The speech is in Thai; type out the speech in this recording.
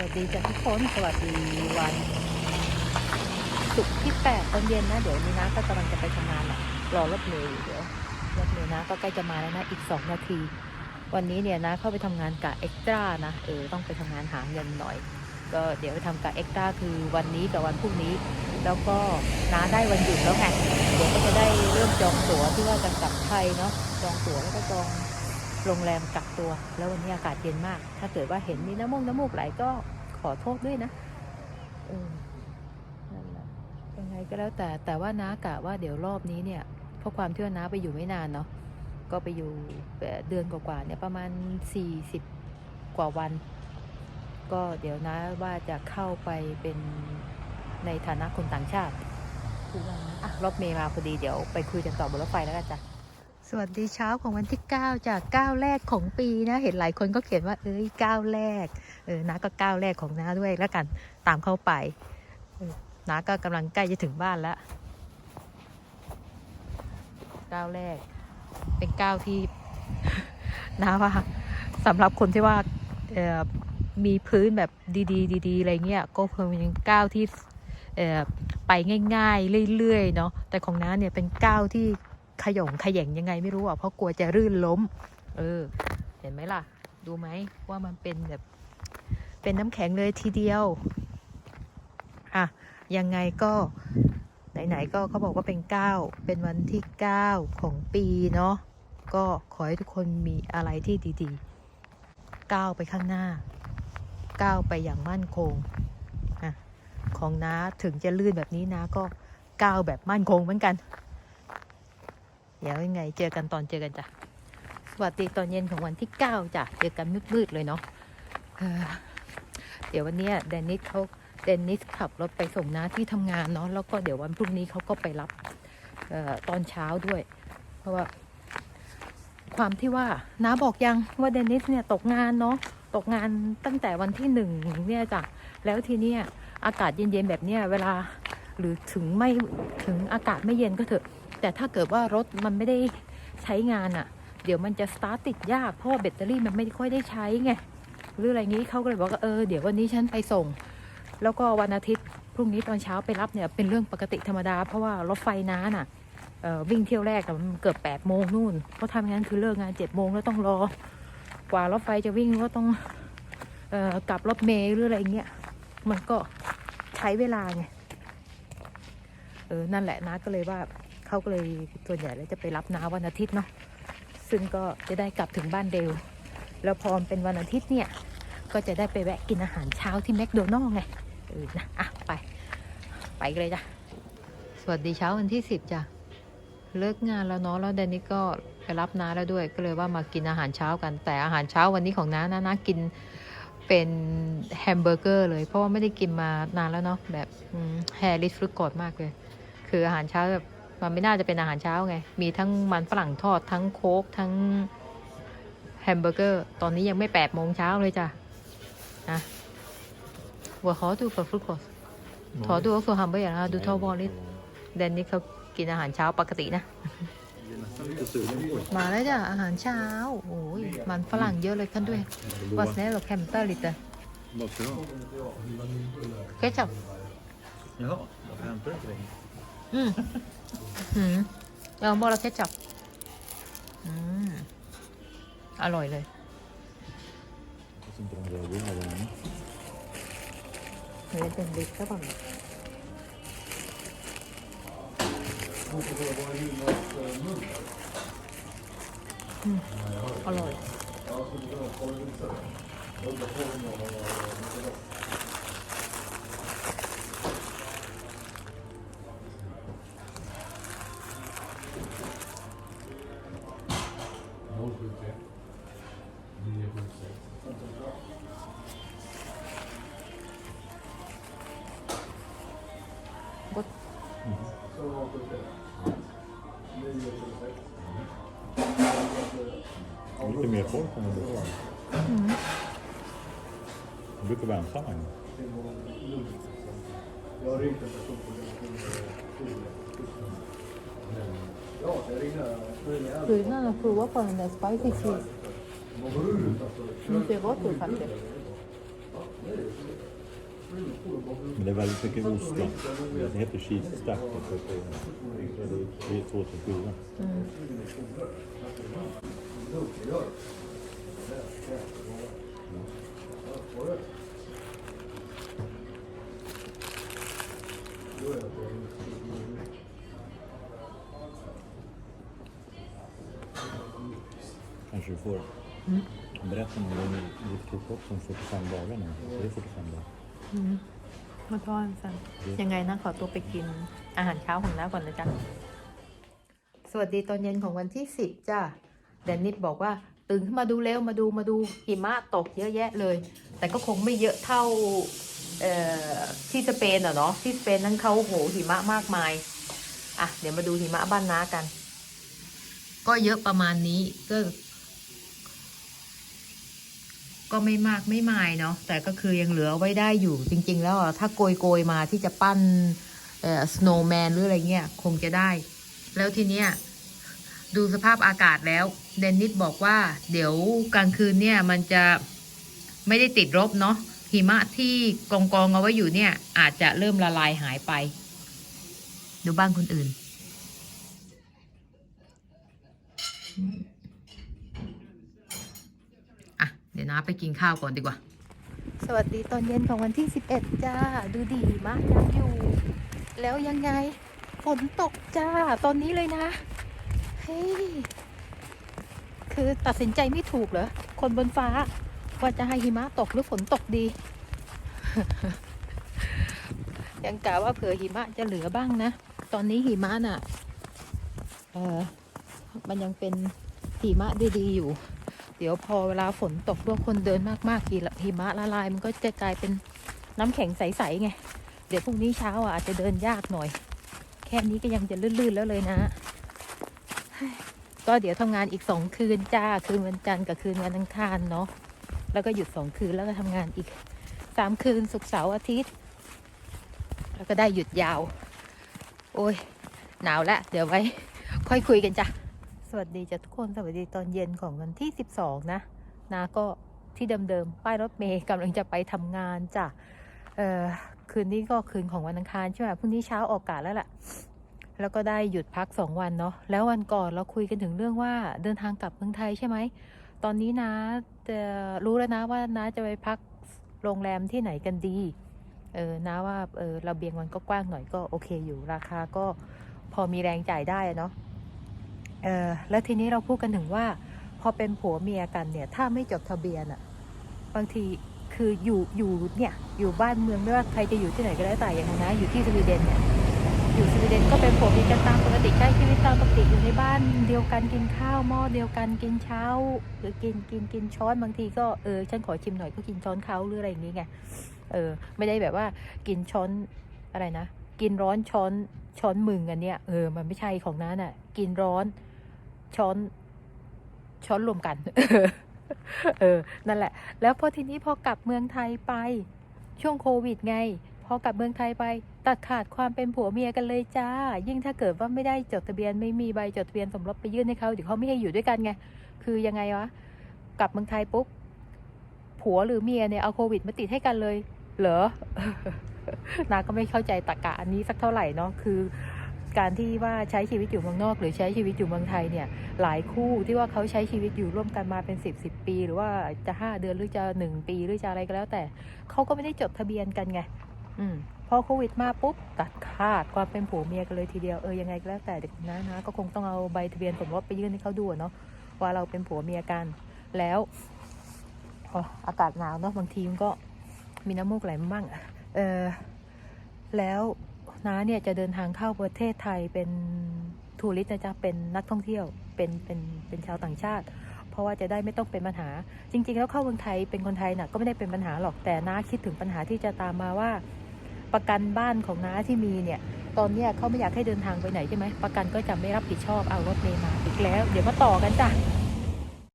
วัสดีจ้ะทุกคนสวัสดีวันศุกร์ที่แปดตอนเย็นนะ เดี๋ยวนี้นะก็กำลังจะไปทำงานแหละรอรถเมล์อยู่เดี๋ยวรถเมล์นะ ก็ใกล้จะมาแล้วนะอีกสองนาที วันนี้เนี่ยนะเข้าไปทำงานกับเอ็กตร้านะเออต้องไปทำงานหาเงินหน่อย ก็เดี๋ยวไปทำกับเอ็กตร้าคือวันนี้กับวันพรุ่งนี้ แล้วก็น้าได้วันหยุดแล้วไงเดี๋ยวก็จะได้เริ่มจองตั๋วที่ว่าจะกลับไทยเนาะจองตั๋วแล้วก็จอง โรงแรมกักตัว แล้ววันนี้อากาศเย็นมาก ถ้าเกิดว่าเห็นมีน้ำมูกน้ำมูกไหลก็ขอโทษด้วยนะเออนั่นแหละยังไงก็แล้วแต่แต่ว่าน้ากะว่าเดี๋ยวรอบนี้เนี่ยเพราะความที่ว่าน้าไปอยู่ไม่นานเนาะก็ไปอยู่เดือนกว่าๆเนี่ยประมาณ 40 กว่าวัน ก็เดี๋ยวนะว่าจะเข้าไปเป็นในฐานะคนต่างชาติคือว่านะอะรถเมย์มาพอดีเดี๋ยวไปคุยกันต่อบนรถไฟแล้วกันจ้ะส วัสดีเช้าของวันที่ 9 จากก้าวแรกของปีนะ เห็นหลายคนก็เขียนว่าเอ้ยก้าวแรกเออน้าก็ก้าวแรกของน้าด้วยแล้วกันตามเข้าไปออน้าก็กำลังใกล้จะถึงบ้านแล้วก้าวแรก เป็นก้าวที่น้าว่าสำหรับคนที่ว่าออมีพื้นแบบดีๆดีๆอะไรเงี้ยก็คงเป็นก้าวที่ออไปง่ายๆเรื่อยๆเนาะแต่ของน้าเนี่ยเป็นก้าวที่ ขย่งขย่งยังไงไม่รู้อะเพราะกลัวจะรื่นล้ม เออ เห็นไหมล่ะ ดูไหมว่ามันเป็นแบบ เป็นน้ำแข็งเลยทีเดียว อะ ยังไงก็ไหนๆก็เขาบอกว่าเป็นเก้าเป็นวันที่เก้าของปีเนาะก็ขอให้ทุกคนมีอะไรที่ดีๆ ก้าวไปข้างหน้า ก้าวไปอย่างมั่นคงอะของน้าถึงจะลื่นแบบนี้นะก็ก้าวแบบมั่นคงเหมือนกัน ดี๋ยวยังไงเจอกันตอนเจอกันจ้ะสวัสดีตอนเย็นของวันที่ 9จ้ะเจอกันมืดๆเลยเนาะเเดี๋ยววันนี้เดนนิสเขาเดนนิสขับรถไปส่งน้าที่ทำงานเนาะแล้วก็เดี๋ยววันพรุ่งนี้เขาก็ไปรับออตอนเช้าด้วย เพราะว่า ความที่ว่าน้าบอกยังว่าเดนนิสเนี่ยตกงานเนาะตกงานตั้งแต่วันที่หนึ่งเนี่ยจ้ะแล้วทีเนี้ยอากาศเย็นๆแบบเนี้ยเวลาหรือถึงไม่ถึงอากาศไม่เย็นก็เถอะ แต่ถ้าเกิดว่ารถมันไม่ได้ใช้งานอะ่ะ เดี๋ยวมันจะสตาร์ทติดยาก เพราะแบตเตอรี่มันไม่ค่อยได้ใช้ไงหรืออะไรงี้เขาก็เลยบอกว่าเออเดี๋ยววันนี้ฉันไปส่ง แล้วก็วันอาทิตย์พรุ่งนี้ตอนเช้าไปรับเนี่ยเป็นเรื่องปกติธรรมดา เพราะว่ารถไฟน้าน่ะเอ่อวิ่งเที่ยวแรกมันเกือบแปดโมงนู่นเพราะทำงั้นคือเลิกงานเจ็ดโมงแล้วต้องรอ กว่ารถไฟจะวิ่งก็ต้องออกลับรถเมล์หรืออะไรเงี้ยมันก็ใช้เวลาไงเออนั่นแหละนะก็เลยว่า เขาก็เลยส่วนใหญ่แล้วจะไปรับน้าวันอาทิตย์เนาะซึ่งก็จะได้กลับถึงบ้านเร็ว แล้วพอเป็นวันอาทิตย์เนี่ยก็จะได้ไปแวะกินอาหารเช้าที่แมคโดนัลล์ไงเออนะอะไป ไปเลยจ้ะสวัสดีเช้าวันที่สิบจ้ะเลิกงานแล้วเนาะแล้วแดนนี่ก็ไปรับน้าแล้วด้วยก็เลยว่ามากินอาหารเช้ากัน แต่อาหารเช้าวันนี้ของน้านะน้ากินเป็นแฮมเบอร์เกอร์เลย เพราะว่าไม่ได้กินมานานแล้วเนาะแบบแฮร์ริสฟรุตกอดมากเลย คืออาหารเช้าแบบ มันไม่น่าจะเป็นอาหารเช้าไง มีทั้งมันฝรั่งทอดทั้งโค้กทั้งแฮมเบอร์เกอร์ ตอนนี้ยังไม่แปดโมงเช้าเลยจ้ะนะหัวขอดูกับฟรุตคอสถอดูก็คือฮัมเบอร์นะดูทอวอลลิสเดนนี่เขากินอาหารเช้าปกตินะ มาแล้วจ้ะอาหารเช้า โอ้ยมันฝรั่งเยอะเลยกันด้วยวัสเนลแคมเตอร์ลิตเตอร์ Vad ska du ha? เคชับ Jaha, jag hämtar inte det. อืม อืมเอาบอกเราเคชับอืมอร่อยเลย Jag inte de rödvina gångerna. เฮ้ยเป็นเด็กก็แบบอืมอร่อย Lite mer folk än vad det var. อืม Du brukar vara ensam en. Jag ringde en person på Ja, jag ringde. คือนั่นน่ะคือว่าค Men det är väldigt mycket ostland. Det heter cheese-stack. Det är 2004. อืม Kanske du får. Berätta om det gick tog upp som 45 dagar nu. Det är 45 dagar. อืมมาทอนสันยังไงนะขอตัวไปกินอาหารเช้าของน้าก่อนนะจ๊ะ สวัสดีตอนเย็นของวันที่สิบจ้ะแดนนิดบอกว่าตื่นขึ้นมาดูเร็วมาดูมาดูหิมะตกเยอะแยะเลย แต่ก็คงไม่เยอะเท่าเอ่อที่สเปนอะเนาะที่สเปนนั้นเขาโหหิมะมากมายอะเดี๋ยวมาดูหิมะบ้านน้ากัน ก็เยอะประมาณนี้ก็ ก็ไม่มากไม่มายเนาะแต่ก็คือยังเหลือไว้ได้อยู่จริง ๆ แล้วถ้าโกยโกยๆมาที่จะปั้นเอ่อสโนว์แมนหรืออะไรเงี้ยคงจะได้ แล้วทีเนี้ยดูสภาพอากาศแล้วเดนนิสบอกว่า เดี๋ยวกลางคืนเนี่ยมันจะไม่ได้ติดลบเนาะหิมะที่กองกองเอาไว้อยู่เนี่ย อาจจะเริ่มละลายหายไป ดูบ้านคนอื่น อะ เดี๋ยว นะไปกินข้าวก่อนดีกว่า สวัสดีตอนเย็นของวันที่ 11 จ้า ดูดีมากยังอยู่ แล้วยังไง ฝนตกจ้า ตอนนี้เลยนะ เฮ้ย คือตัดสินใจไม่ถูกเหรอ คนบนฟ้า ว่าจะให้หิมะตกหรือฝนตกดี ยังกะว่าเผื่อหิมะจะเหลือบ้างนะ ตอนนี้หิมะน่ะ เออมันยังเป็นหิมะดีๆอยู่ ดี๋ยวพอเวลาฝนตกพวกคนเดินมากๆหิหิมะละลาย มันก็จะกลายเป็นน้ำแข็งใสๆไง เดี๋ยวพรุ่งนี้เช้าอะอาจจะเดินยากหน่อย แค่นี้ก็ยังจะลื่นๆแล้วเลยนะ ก็เดี๋ยวทำงานอีกสองคืนจ้า คืนวันจันทร์กับคืนวันอังคารเนาะ แล้วก็หยุดสองคืนแล้วก็ทำงานอีกสามคืนศุกร์เสาร์อาทิตย์ แล้วก็ได้หยุดยาว โอ้ยหนาวแล้วเดี๋ยวไว้ ค่อยคุยกันจ้ะ วัสดีจ้ะทุกคนสวัสดีตอนเย็นของวันที่ 12 นะนาก็ที่เดิมๆป้ายรถเมย์กำลังจะไปทำงานจ้ะเอ่อคืนนี้ก็คืนของวันอังคารใช่ไหมพรุ่งนี้เช้าออกกาแล้วล่ะ แล้วก็ได้หยุดพักสองวันเนาะแล้ววันก่อนเราคุยกันถึงเรื่องว่าเดินทางกลับเมืองไทยใช่ไหมตอนนี้นะจะรู้แล้วนะว่านะจะไปพักโรงแรมที่ไหนกันดีเออนะว่าเออระเบียงมันก็กว้างหน่อยก็โอเคอยู่ราคาก็พอมีแรงจ่ายได้เนาะ เออแล้วทีนี้เราพูดกันถึงว่า พอเป็นผัวเมียกันเนี่ย ถ้าไม่จดทะเบียนอะบางทีคืออยู่อยู่เนี่ยอยู่บ้านเมืองไม่ว่าใครจะอยู่ที่ไหนก็แล้วแต่อย่างนะอยู่ที่สวีเดนเนี่ยอยู่สวีเดนก็เป็นผัวเมียกันตามปกติใช้ชีวิตตามปกติอยู่ในบ้านเดียวกันกินข้าวหม้อเดียวกันกินเช้า หรือกินกินกินช้อนบางทีก็เออฉันขอชิมหน่อยก็กินช้อนเขาหรืออะไรอย่างงี้ไงเออ ไม่ได้แบบว่ากินช้อนอะไรนะ กินร้อนช้อนช้อนมึงอันเนี้ยเออมันไม่ใช่ของนั้นอะ กินร้อน ช้อนช้อนรวมกันเออ นั่นแหละ แล้วพอทีนี้พอกลับเมืองไทยไป ช่วงโควิดไง พอกลับเมืองไทยไป ตัดขาดความเป็นผัวเมียกันเลยจ้า ยิ่งถ้าเกิดว่าไม่ได้จดทะเบียนไม่มีใบจดทะเบียนสมรสไปยื่นให้เขาเดี๋ยวเขาไม่ให้อยู่ด้วยกันไง คือยังไงวะ กลับเมืองไทยปุ๊บ ผัวหรือเมียเนี่ยเอาโควิดมาติดให้กันเลย เหรอนาก็ไม่เข้าใจตรกกะอันนี้สักเท่าไหร่เนาะ คือ การที่ว่าใช้ชีวิตอยู่เมืองนอก หรือใช้ชีวิตอยู่เมืองไทยเนี่ยหลายคู่ที่ว่าเขาใช้ชีวิตอยู่ร่วมกันมาเป็นสิบสิบปี หรือว่าจะห้าเดือนหรือจะหนึ่งปีหรือจะอะไรก็แล้ว แต่เขาก็ไม่ได้จดทะเบียนกันไงอืมพอโควิดมาปุ๊บตัดขาดความเป็นผัวเมียกันเลยทีเดียวเออยังไงก็แล้วแต่เด็กนะนะก็คงต้องเอาใบทะเบียนสมรสไปยื่นให้เขาดูเนาะว่าเราเป็นผัวเมียกันแล้วออากาศหนาวเนาะบางทีมันก็มีน้ำมูกไหลมาบ้างเออแล้ว น้าเนี่ยจะเดินทางเข้าประเทศไทยเป็นทัวริสต์นะจ๊ะเป็นนักท่องเที่ยวเป็นเป็นเป็นชาวต่างชาติ เพราะว่าจะได้ไม่ต้องเป็นปัญหา จริง ๆ แล้วเข้าเมืองไทยเป็นคนไทยน่ะก็ไม่ได้เป็นปัญหาหรอกแต่น้าคิดถึงปัญหาที่จะตามมาว่า ประกันบ้านของน้าที่มีเนี่ยตอนเนี้ยเขาไม่อยากให้เดินทางไปไหนใช่ไหมประกันก็จะไม่รับผิดชอบเอารถเมย์มาอีกแล้ว เดี๋ยวมาต่อกันจ้ะ